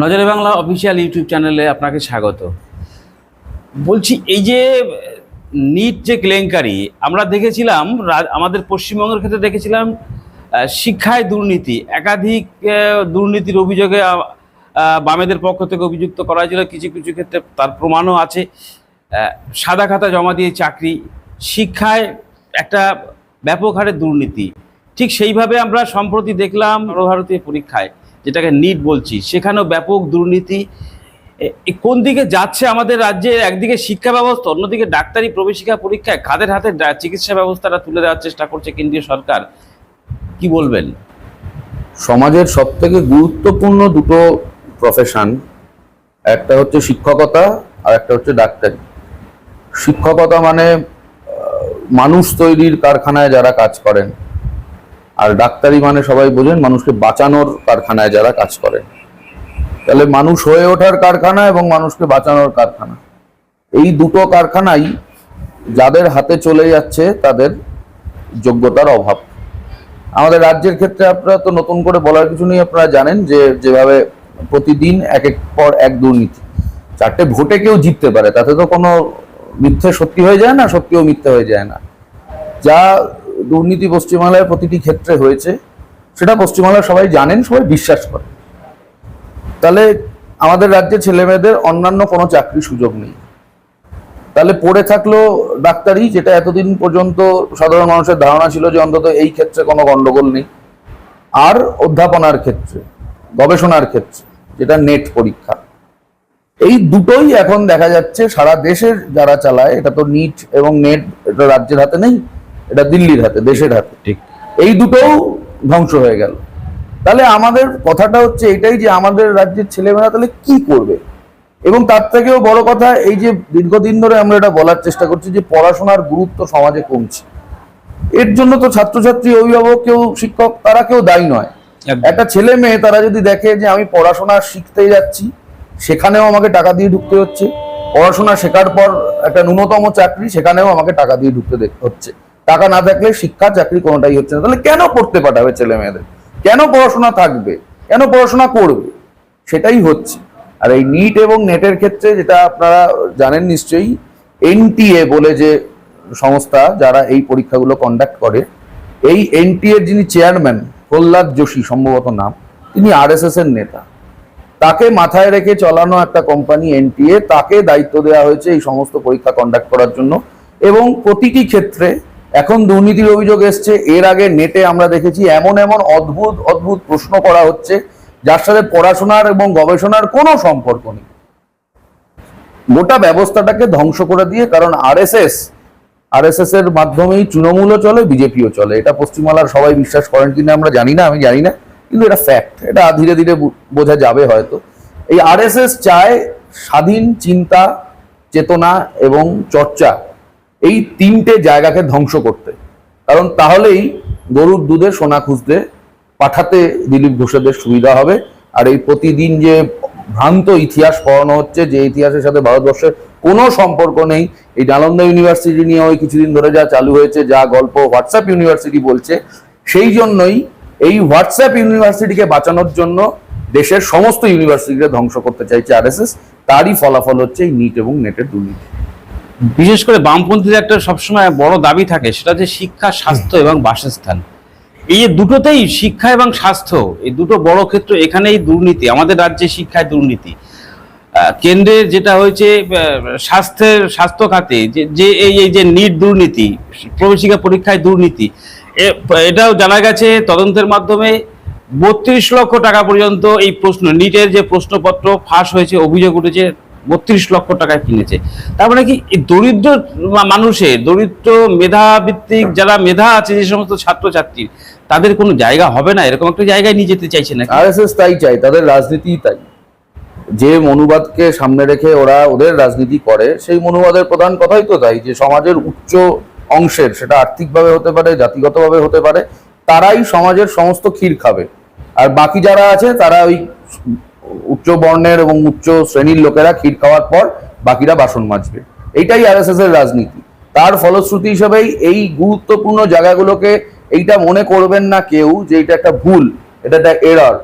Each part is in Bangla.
নজরে বাংলা অফিসিয়াল ইউটিউব চ্যানেলে আপনাকে স্বাগত। বলছি, এই যে, নিট যে কেলেঙ্কারি, আমরা দেখেছিলাম আমাদের পশ্চিমবঙ্গের ক্ষেত্রে দেখেছিলাম শিক্ষায় দুর্নীতি, একাধিক দুর্নীতির অভিযোগে বামেদের পক্ষ থেকে অভিযুক্ত করা হয়েছিল, কিছু কিছু ক্ষেত্রে তার প্রমাণও আছে। সাদা খাতা জমা দিয়ে চাকরি, শিক্ষায় একটা ব্যাপক হারে দুর্নীতি, ঠিক সেইভাবে আমরা সম্প্রতি দেখলাম সর্বভারতীয় পরীক্ষায়। যেটাকে নিট বলছি, সেখানেও ব্যাপক দুর্নীতি। কোন দিকে যাচ্ছে আমাদের রাজ্যে? একদিকে শিক্ষা ব্যবস্থা, অন্যদিকে ডাক্তারি প্রবেশিকা পরীক্ষায় কাদের হাতে চিকিৎসা ব্যবস্থাটা তুলে দেওয়ার চেষ্টা করছে কেন্দ্রীয় সরকার। কি বলবেন? সমাজের সব থেকে গুরুত্বপূর্ণ দুটো প্রফেশন একটা হচ্ছে শিক্ষকতা আর একটা হচ্ছে ডাক্তারি। শিক্ষকতা মানে মানুষ তৈরির কারখানায় যারা কাজ করেন আর ডাক্তারি মানে সবাই বোঝেন মানুষকে বাঁচানোর কারখানায় যারা কাজ করেন তাহলে মানুষ হয়ে ওঠার কারখানা এবং মানুষকে বাঁচানোর কারখানা। এই দুটো কারখানাই যাদের হাতে চলে যাচ্ছে তাদের যোগ্যতার অভাব। আমাদের রাজ্যের ক্ষেত্রে আপনারা তো নতুন করে বলার কিছু নেই, আপনারা জানেন যে যেভাবে প্রতিদিন এক এক পর এক দুর্নীতি। চারটে ভোটে কেউ জিততে পারে, তাতে তো কোনো মিথ্যে সত্যি হয়ে যায় না, সত্যিও মিথ্যে হয়ে যায় না। যা দুর্নীতি পশ্চিমবাংলার প্রতিটি ক্ষেত্রে হয়েছে। সেটা পশ্চিমবাংলার সবাই জানেন, সবাই বিশ্বাস করে তাহলে আমাদের রাজ্যে ছেলেমেয়েদের অন্যান্য কোনো চাকরি সুযোগ নেই। তাহলে পড়ে থাকল ডাক্তারি, যেটা এতদিন পর্যন্ত সাধারণ মানুষের ধারণা ছিল যে অন্তত এই ক্ষেত্রে কোনো গন্ডগোল নেই। আর অধ্যাপনার ক্ষেত্রে, গবেষণার ক্ষেত্রে, যেটা নেট পরীক্ষা। এই দুটোই এখন দেখা যাচ্ছে, সারা দেশের যারা চালায়, এটা তো নিট এবং নেট, এটা রাজ্যের হাতে নেই। এটা দিল্লির হাতে দেশের হাতে। ঠিক। এই দুটোও ধ্বংস হয়ে গেল। তাহলে আমাদের কথাটা হচ্ছে এটাই যে আমাদের রাজ্যের ছেলেমেয়েরা তাহলে কি করবে? এবং তার থেকেও বড় কথা এই যে দীর্ঘদিন ধরে আমরা এটা বলার চেষ্টা করছি যে পড়াশোনার গুরুত্ব সমাজে কমছে। এর জন্য তো ছাত্রছাত্রী অভিভাবক কেউ শিক্ষক তারা কেউ দায়ী নয়। একটা ছেলে মেয়ে তারা যদি দেখে যে আমি পড়াশোনা শিখতে যাচ্ছি সেখানেও আমাকে টাকা দিয়ে ঢুকতে হচ্ছে। পড়াশোনা শেখার পর একটা ন্যূনতম চাকরি সেখানেও আমাকে টাকা দিয়ে ঢুকতে হচ্ছে। টাকা না থাকলে শিক্ষা, চাকরি কোনোটাই হচ্ছে না। তাহলে কেন পড়তে পাঠাবে ছেলে মেয়েদের? কেন পড়াশোনা থাকবে? কেন পড়াশোনা করবে? সেটাই হচ্ছে। আর এই নিট এবং নেটের ক্ষেত্রে যেটা আপনারা জানেন নিশ্চয়ই, এনটিএ বলে যে সংস্থা যারা এই পরীক্ষাগুলো কন্ডাক্ট করে, এই এনটিএর যিনি চেয়ারম্যান প্রহ্লাদ যোশী সম্ভবত নাম, তিনি আরএসএস এর নেতা। তাকে মাথায় রেখে চলানো একটা কোম্পানি এনটিএ, তাকে দায়িত্ব দেওয়া হয়েছে এই সমস্ত পরীক্ষা কন্ডাক্ট করার জন্য। এবং প্রতিটি ক্ষেত্রে এখন দুর্নীতির অভিযোগ এসছে। এর আগে নেটে আমরা দেখেছি এমন এমন অদ্ভুত অদ্ভুত প্রশ্ন করা হচ্ছে, যার সাথে পড়াশোনার এবং গবেষণার কোনো সম্পর্ক নেই। গোটা ব্যবস্থাটাকে ধ্বংস করে দিয়ে, কারণ আরএসএস আরএসএস এর মাধ্যমেই তৃণমূলও চলে, বিজেপিও চলে। এটা পশ্চিমবাংলার সবাই বিশ্বাস করেন কিনা আমরা জানি না, আমি জানি না, কিন্তু এটা ফ্যাক্ট এটা ধীরে ধীরে বোঝা যাবে হয়তো। এই আরএসএস চায় স্বাধীন চিন্তা, চেতনা এবং চর্চা এই তিনটে জায়গাকে ধ্বংস করতে। কারণ তাহলেই গরুর দুধে সোনা খুঁজতে পাঠাতে দিলীপ ঘোষেদের সুবিধা হবে। আর এই প্রতিদিন যে ভ্রান্ত ইতিহাস পড়ানো হচ্ছে, যে ইতিহাসের সাথে ভারতবর্ষের কোনো সম্পর্ক নেই, এই নালন্দা ইউনিভার্সিটি নিয়ে ওই কিছুদিন ধরে যা চালু হয়েছে, যা গল্প হোয়াটসঅ্যাপ ইউনিভার্সিটি বলছে, সেই জন্যই এই হোয়াটসঅ্যাপ ইউনিভার্সিটিকে বাঁচানোর জন্য দেশের সমস্ত ইউনিভার্সিটিকে ধ্বংস করতে চাইছে আরএসএস। তারই ফলাফল হচ্ছে এই নিট এবং নেটের দুর্নীতি। বিশেষ করে বামপন্থীদের একটা সবসময় বড় দাবি থাকে সেটা যে শিক্ষা স্বাস্থ্য এবং বাসস্থান। এই যে দুটোতেই শিক্ষা এবং স্বাস্থ্য এই দুটো বড় ক্ষেত্র এখানেই দুর্নীতি আমাদের রাজ্যে শিক্ষায় দুর্নীতি। কেন্দ্রের যেটা হয়েছে স্বাস্থ্যের স্বাস্থ্য খাতে যে যে এই এই যে নিট দুর্নীতি প্রবেশিকা পরীক্ষায় দুর্নীতি এটাও জানা গেছে তদন্তের মাধ্যমে বত্রিশ লক্ষ টাকা পর্যন্ত এই প্রশ্ন নিটের যে প্রশ্নপত্র ফাঁস হয়েছে অভিযোগ উঠেছে বত্রিশ লক্ষ টাকায় কিনেছে। তার মানে কি দরিদ্র মানুষের দরিদ্র মেধাভিত্তিক যারা মেধা আছে, যে সমস্ত ছাত্রছাত্রী, তাদের কোনো জায়গা হবে না? এরকম একটা জায়গায় নিয়ে যেতে চাইছে না আরএসএস তাই চাই তাদের রাজনীতি তাই। যে মনুবাদকে সামনে রেখে ওরা ওদের রাজনীতি করে, সেই মনুবাদের প্রধান কথাই তো তাই, যে সমাজের উচ্চ অংশের, সেটা আর্থিকভাবে হতে পারে, জাতিগতভাবে হতে পারে, তারাই সমাজের সমস্ত ক্ষীর খাবে। আর বাকি যারা আছে, তারা ওই উচ্চ বর্ণের এবং উচ্চ শ্রেণির লোকেরা ক্ষীর খাওয়ার পর বাকিরা বাসন মাজবে। এইটাই আরএসএস এর রাজনীতি। তার ফলশ্রুতি হিসেবেই এই গুরুত্বপূর্ণ জায়গাগুলোকে এইটা মনে করবেন না কেউ যে এটা একটা ভুল, এটা একটা এরর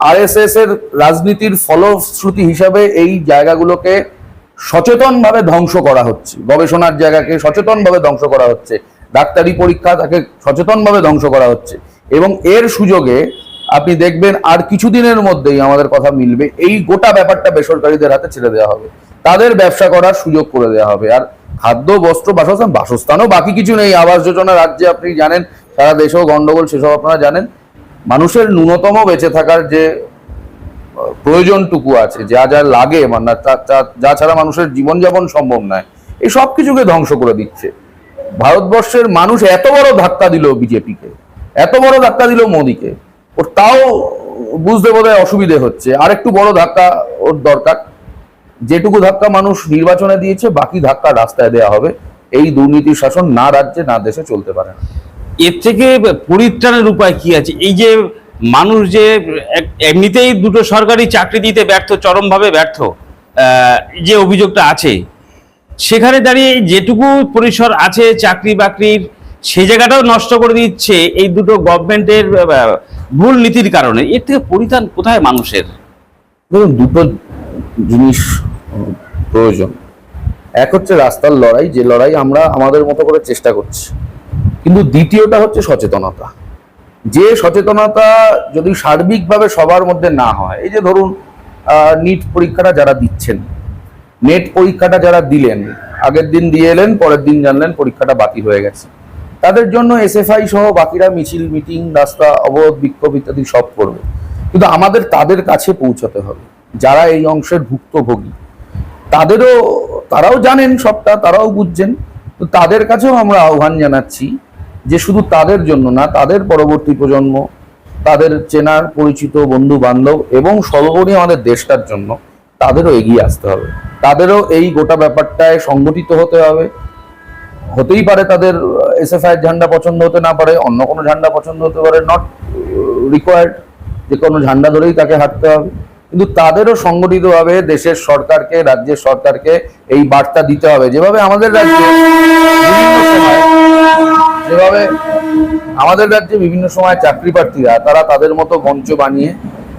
আরএসএস এর রাজনীতির ফলশ্রুতি হিসাবে এই জায়গাগুলোকে সচেতনভাবে ধ্বংস করা হচ্ছে। গবেষণার জায়গাকে সচেতনভাবে ধ্বংস করা হচ্ছে। ডাক্তারি পরীক্ষা তাকে সচেতনভাবে ধ্বংস করা হচ্ছে। এবং এর সুযোগে আপনি দেখবেন আর কিছুদিনের মধ্যেই আমাদের কথা মিলবে। এই গোটা ব্যাপারটা বেসরকারিদের হাতে ছেড়ে দেওয়া হবে। তাদের ব্যবসা করার সুযোগ করে দেওয়া হবে। আর খাদ্য, বস্ত্র, বাসস্থান, বাসস্থানও বাকি কিছু নেই। আবাস যোজনা রাজ্যে আপনি জানেন, সারা দেশেও গন্ডগোল, সেসব আপনারা জানেন। মানুষের ন্যূনতম বেঁচে থাকার যে প্রয়োজনটুকু আছে, যা যা লাগে মানে যা ছাড়া মানুষের জীবনযাপন সম্ভব নয়, এই সব কিছুকে ধ্বংস করে দিচ্ছে। ভারতবর্ষের মানুষ এত বড় ধাক্কা দিল বিজেপিকে, এত বড় ধাক্কা দিল মোদিকে। ওর তাও বুঝতে বোধহয় অসুবিধে হচ্ছে। আর একটু বড় ধাক্কা ওর দরকার। যেটুকু ধাক্কা মানুষ নির্বাচনে দিয়েছে, বাকি ধাক্কা রাস্তায় দেওয়া হবে। এই দুর্নীতি শাসন না রাজ্যে, না দেশে চলতে পারে না। এর থেকে পরিত্রাণের উপায় কি আছে? এই যে মানুষ যে এমনিতেই দুটো সরকারি চাকরি দিতে ব্যর্থ, চরমভাবে ব্যর্থ যে অভিযোগটা আছে, সেখানে দাঁড়িয়ে যেটুকু পরিসর আছে চাকরি বাকরির সে জায়গাটাও নষ্ট করে দিচ্ছে এই দুটো গভর্নমেন্টের ভুল নীতির কারণে এর থেকে পরিত্রাণ কোথায় মানুষের? ধরুন দুটো জিনিস প্রয়োজন। এক হচ্ছে রাস্তার লড়াই, যে লড়াই আমরা আমাদের মতো করে চেষ্টা করছি। কিন্তু দ্বিতীয়টা হচ্ছে সচেতনতা। যে সচেতনতা যদি সার্বিকভাবে সবার মধ্যে না হয়, এই যে ধরুন নিট পরীক্ষাটা যারা দিচ্ছেন নেট পরীক্ষাটা যারা দিলেন, আগের দিন দিয়ে এলেন, পরের দিন জানলেন পরীক্ষাটা বাতিল হয়ে গেছে। তাদের জন্য এসএফআই সহ বাকিরা মিছিল, মিটিং, রাস্তা, অবরোধ, বিক্ষোভ ইত্যাদি সব করবে। কিন্তু আমাদের তাদের কাছে পৌঁছাতে হবে। যারা এই অংশের ভুক্তভোগী, তাদেরও, তারাও জানেন সবটা, তারাও বুঝছেন। তো তাদের কাছেও আমরা আহ্বান জানাচ্ছি যে শুধু তাদের জন্য না, তাদের পরবর্তী প্রজন্ম, তাদের চেনার পরিচিত বন্ধু বান্ধব এবং সর্বোপরি আমাদের দেশটার জন্য তাদেরও এগিয়ে আসতে হবে। তাদেরও এই গোটা ব্যাপারটায় সংগঠিত হতে হবে। হতেই পারে তাদের এসএফআই ঝান্ডা পছন্দ হতে না পারে, অন্য কোনো ঝান্ডা পছন্দ হতে পারে নট রিকোয়ার্ড যে কোনো ঝান্ডা ধরেই তাকে হাঁটতে হবে। কিন্তু তাদেরও সংগঠিতভাবে দেশের সরকারকে, রাজ্যের সরকারকে এই বার্তা দিতে হবে। যেভাবে আমাদের রাজ্যে যেভাবে আমাদের রাজ্যে বিভিন্ন সময় চাকরি প্রার্থীরা তারা তাদের মতো মঞ্চ বানিয়ে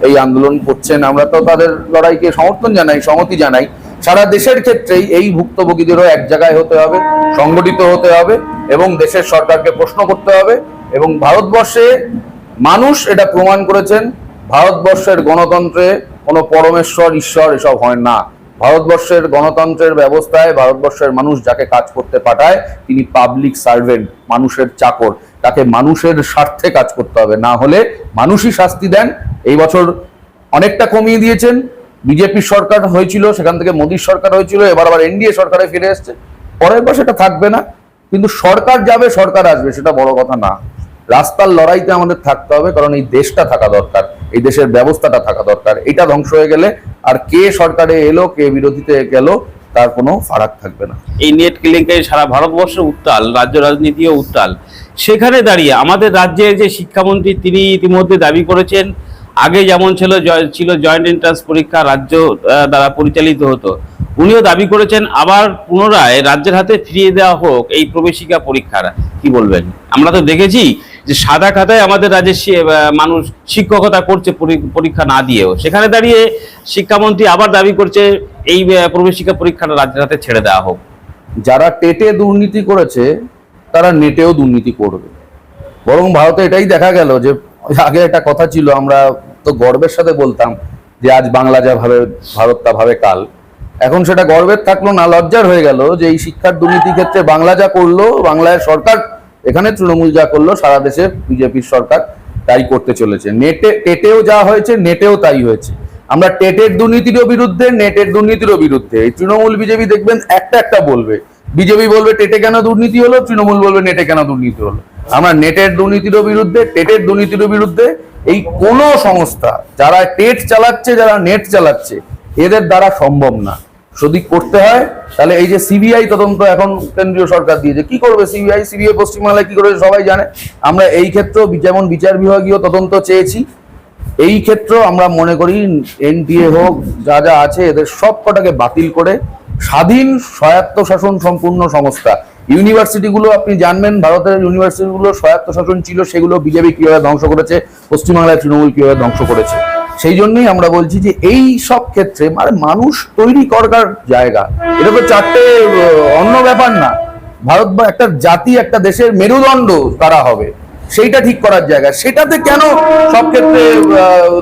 এই আন্দোলন করছেন। আমরা তো তাদের লড়াইকে সমর্থন জানাই সংহতি জানাই। সারা দেশের ক্ষেত্রেই এই ভুক্তভোগীদেরও এক জায়গায় হতে হবে, সংগঠিত হতে হবে এবং দেশের সরকারকে প্রশ্ন করতে হবে এবং ভারতবর্ষে মানুষ এটা প্রমাণ করেছেন, ভারতবর্ষের গণতন্ত্রে কোনো পরমেশ্বর, ঈশ্বর এসব হয় না। ভারতবর্ষের গণতন্ত্রের ব্যবস্থায় ভারতবর্ষের মানুষ যাকে কাজ করতে পাঠায়, তিনি পাবলিক সার্ভেন্ট মানুষের চাকর। তাকে মানুষের স্বার্থে কাজ করতে হবে। না হলে মানুষই শাস্তি দেন। এই বছর অনেকটা কমিয়ে দিয়েছেন। বিজেপির সরকার হয়েছিল, সেখান থেকে মোদীর সরকার হয়েছিল, এবার আবার এনডিএ সরকারে ফিরে এসছে। পরের বার সেটা থাকবে না, কিন্তু সরকার যাবে, সরকার আসবে, সেটা বড় কথা না। রাস্তার লড়াইতে আমাদের থাকতে হবে, কারণ এই দেশটা থাকা দরকার, এই দেশের ব্যবস্থাটা থাকা দরকার, এটা ধ্বংস হয়ে গেলে আর কে সরকারে এলো, কে বিরোধীতে গেল, তার কোনো ফারাক থাকবে না। এই নেট কেলেঙ্কারি সারা ভারতবর্ষ উত্তাল, রাজ্য রাজনীতিও উত্তাল। সেখানে দাঁড়িয়ে আমাদের রাজ্যের যে শিক্ষামন্ত্রী, তিনি ইতিমধ্যে দাবি করেছেন আগে যেমন ছিল ছিল জয়েন্ট এন্ট্রান্স পরীক্ষা রাজ্য দ্বারা পরিচালিত হতো, উনিও দাবি করেছেন আবার পুনরায় রাজ্যের হাতে ফিরিয়ে দেওয়া হোক এই প্রবেশিকা পরীক্ষার, কি বলবেন? আমরা তো দেখেছি যে সাদা খাতায় আমাদের রাজ্যের মানুষ শিক্ষকতা করছে পরীক্ষা না দিয়েও। সেখানে দাঁড়িয়ে শিক্ষামন্ত্রী আবার দাবি করছে এই প্রবেশিকা পরীক্ষাটা রাজ্যের হাতে ছেড়ে দেওয়া হোক। যারা টেটে দুর্নীতি করেছে, তারা নেটেও দুর্নীতি করবে। বরং ভারতে এটাই দেখা গেল যে আগে একটা কথা ছিল, আমরা তো গর্বের সাথে বলতাম যে আজ বাংলা যা ভাবে, ভারত তা ভাবে কাল। এখন সেটা গর্বের থাকল না, লজ্জার হয়ে গেল যে এই শিক্ষার দুর্নীতি ক্ষেত্রে বাংলা যা করল বাংলায় সরকার, এখানে তৃণমূল যা করল, সারা দেশে বিজেপির সরকার তাই করতে চলেছে। নেটে, টেটেও যা হয়েছে, নেটেও তাই হয়েছে। আমরা টেটের দুর্নীতিরও বিরুদ্ধে, নেটের দুর্নীতিরও বিরুদ্ধে। এই তৃণমূল বিজেপি দেখবেন একটা একটা বলবে। বিজেপি বলবে, টেটে কেন দুর্নীতি হলো? তৃণমূল বলবে নেটে কেন দুর্নীতি হলো? আমরা নেটের দুর্নীতিরও বিরুদ্ধে, টেটের দুর্নীতিরও বিরুদ্ধে এই কোন সংস্থা, যারা টেট চালাচ্ছে, যারা নেট চালাচ্ছে, এদের দ্বারা সম্ভব না। যদি করতে হয়, তাহলে এই যে সিবিআই তদন্ত এখন কেন্দ্রীয় সরকার দিয়েছে। কি করবে সিবিআই? সিবিআই পশ্চিমবাংলায় কি করবে সবাই জানে। আমরা এই ক্ষেত্রেও যেমন বিচার বিভাগীয় তদন্ত চেয়েছি, এই ক্ষেত্রেও আমরা মনে করি এনটিএ হোক, যা যা আছে, এদের সব কটাকে বাতিল করে স্বাধীন স্বায়ত্ত শাসন সম্পূর্ণ সংস্থা ইউনিভার্সিটিগুলো আপনি জানবেন, ভারতের ইউনিভার্সিটিগুলো স্বায়ত্ত শাসন ছিল, সেগুলো বিজেপি কীভাবে ধ্বংস করেছে, পশ্চিমবাংলায় তৃণমূল কীভাবে ধ্বংস করেছে। সেই জন্যই আমরা বলছি যে এই সব ক্ষেত্রে মানে মানুষ তৈরি করার জায়গা, এটা তো চারটে অন্য ব্যাপার না। ভারত বা একটা জাতি, একটা দেশের মেরুদণ্ড তারা হবে। সেইটা ঠিক করার জায়গা। সেটাতে কেন সব ক্ষেত্রে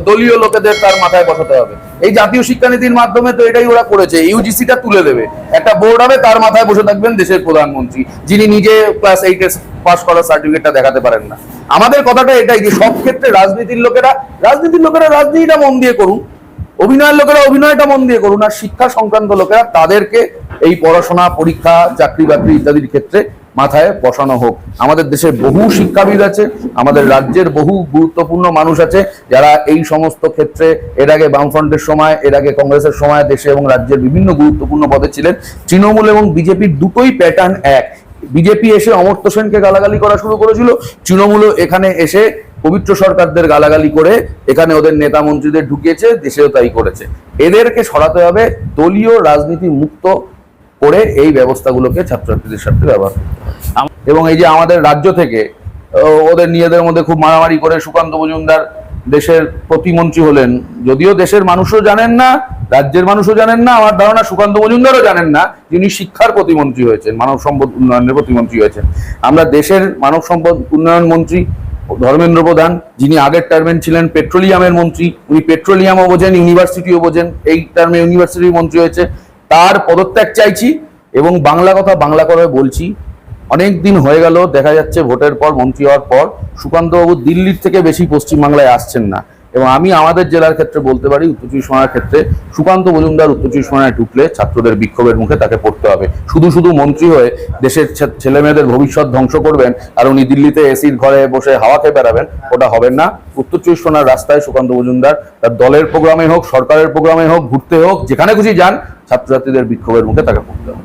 দলীয় লোকেদের তার মাথায় বসাতে হবে? এই জাতীয় শিক্ষানীতির মাধ্যমে তো এটাই ওরা করেছে ইউজিসিটা তুলে দেবে। একটা বোর্ড হবে, তার মাথায় বসে থাকবেন দেশের প্রধানমন্ত্রী, যিনি নিজে ক্লাস এইটে পাস করার সার্টিফিকেটটা দেখাতে পারেন না। আমাদের কথাটা এটাই যে সব ক্ষেত্রে রাজনীতির লোকেরা রাজনীতির লোকেরা রাজনীতিটা মন দিয়ে করুন। অভিনয়ের লোকেরা অভিনয়টা মন দিয়ে করুন, আর শিক্ষা সংক্রান্ত লোকেরা তাদেরকে এই পড়াশোনা, পরীক্ষা চাকরি বাকরি ইত্যাদির ক্ষেত্রে মাথায় বসানো হোক। আমাদের দেশে বহু শিক্ষাবিদ আছে, আমাদের রাজ্যের বহু গুরুত্বপূর্ণ মানুষ আছে, যারা এই সমস্ত ক্ষেত্রে এর আগে বামফ্রন্টের সময়, এর আগে কংগ্রেসের সময় দেশে এবং রাজ্যের বিভিন্ন গুরুত্বপূর্ণ পদে ছিলেন। তৃণমূল এবং বিজেপির দুটোই প্যাটার্ন এক। বিজেপি এসে অমর্ত্য সেনকে গালাগালি করা শুরু করেছিল, তৃণমূলও এখানে এসে পবিত্র সরকারদের গালাগালি করে এখানে ওদের নেতা মন্ত্রীদের ঢুকিয়েছে, দেশেও তাই করেছে। এদেরকে সরাতে হবে দলীয় রাজনীতি মুক্ত করে এই ব্যবস্থাগুলোকে ছাত্রছাত্রীদের সাথে ব্যবহার করতে এবং এই যে আমাদের রাজ্য থেকে ওদের নিজেদের মধ্যে খুব মারামারি করে সুকান্ত মজুমদার দেশের প্রতিমন্ত্রী হলেন। যদিও দেশের মানুষও জানেন না, রাজ্যের মানুষও জানেন না, আমার ধারণা সুকান্ত মজুমদারও জানেন না, যিনি শিক্ষার প্রতিমন্ত্রী হয়েছেন, মানব সম্পদ উন্নয়নের প্রতিমন্ত্রী হয়েছেন। আমরা দেশের মানব সম্পদ উন্নয়ন মন্ত্রী ধর্মেন্দ্র প্রধান, যিনি আগের টার্মে ছিলেন পেট্রোলিয়ামের মন্ত্রী, উনি পেট্রোলিয়ামও বোঝেন ইউনিভার্সিটিও বোঝেন, এই টার্মে ইউনিভার্সিটির মন্ত্রী হয়েছে। তার পদত্যাগ চাইছি এবং বাংলা কথা বাংলা করে বলছি। অনেক দিন হয়ে গেল, দেখা যাচ্ছে ভোটের পর, মন্ত্রী হওয়ার পর, সুকান্তবাবু দিল্লির থেকে বেশি পশ্চিমবাংলায় আসছেন না। এবং আমি আমাদের জেলার ক্ষেত্রে বলতে পারি, উত্তর চব্বিশ পরগনার ক্ষেত্রে সুকান্ত মজুমদার উত্তর চব্বিশ পরগনায় ঢুকলে ছাত্রদের বিক্ষোভের মুখে তাকে পড়তে হবে। শুধু শুধু মন্ত্রী হয়ে দেশের ছেলে মেয়েদের ভবিষ্যৎ ধ্বংস করবেন আর উনি দিল্লিতে এসির ঘরে বসে হাওয়া খেয়ে বেড়াবেন, ওটা হবে না। উত্তর চব্বিশ পরগনার রাস্তায় সুকান্ত মজুমদার, তার দলের প্রোগ্রামে হোক, সরকারের প্রোগ্রামে হোক, ঘুরতে হোক, যেখানে খুশি যান, ছাত্রছাত্রীদের বিক্ষোভের মুখে তাকে পড়তে হবে।